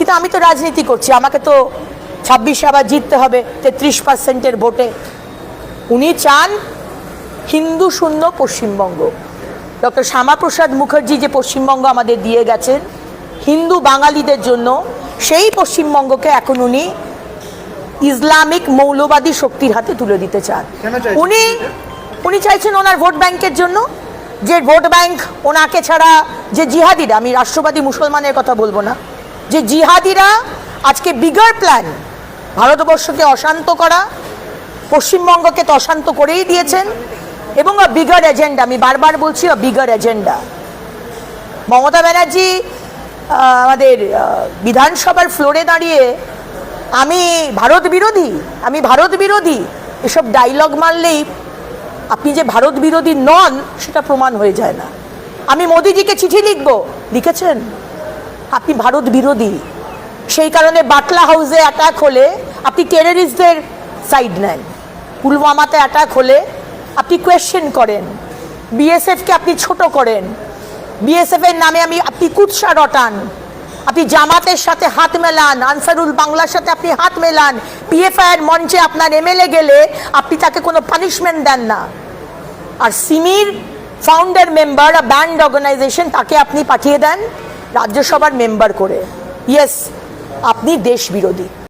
কিন্তু আমি তো রাজনীতি করছি আমাকে তো ছাব্বিশে আবার জিততে হবে তেত্রিশ পার্সেন্টের ভোটে। উনি চান হিন্দু শূন্য পশ্চিমবঙ্গ। ডক্টর শ্যামাপ্রসাদ মুখার্জি যে পশ্চিমবঙ্গ আমাদের দিয়ে গেছেন হিন্দু বাঙালিদের জন্য সেই পশ্চিমবঙ্গকে এখন উনি ইসলামিক মৌলবাদী শক্তির হাতে তুলে দিতে চান। উনি উনি চাইছেন ওনার ভোট ব্যাংকের জন্য যে ভোট ব্যাংক ওনাকে ছাড়া যে জিহাদিরা আমি রাষ্ট্রবাদী মুসলমানের কথা বলব না যে জিহাদিরা আজকে বিগার প্ল্যান ভারতবর্ষকে অশান্ত করা, পশ্চিমবঙ্গকে তো অশান্ত করেই দিয়েছেন, এবং আ বিগার এজেন্ডা আমি বারবার বলছি a bigger agenda Mamata Banerjee আমাদের বিধানসভার ফ্লোরে দাঁড়িয়ে আমি ভারত বিরোধী, আমি ভারত বিরোধী, এসব ডায়লগ মারলেই আপনি যে ভারত বিরোধী নন, সেটা প্রমাণ হয়ে যায় না। আমি মোদিজিকে চিঠি লিখব, লিখেছেন? আপনি ভারত বিরোধী। সেই কারণে বাটলা হাউসে অ্যাটাক হলে আপনি টেররিস্টদের সাইড নেন। পুলওয়ামাতে অ্যাটাক হলে আপনি কোয়েশ্চেন করেন। বিএসএফকে আপনি ছোট করেন। বিএসএফের নামে আমি, আপনি কুৎসা রটান। আপনি জামাতের সাথে হাত মেলান। আনসারুল বাংলার সাথে আপনি হাত মেলান। পিএফআই এর মঞ্চে আপনার এমএলএ গেলে আপনি তাকে কোনো পানিশমেন্ট দেন না। আর সিমির ফাউন্ডার মেম্বার ব্যান্ড অর্গানাইজেশন তাকে আপনি পাঠিয়ে দেন। রাজ্যসভার মেম্বার করে। ইয়েস আপনি দেশ বিরোধী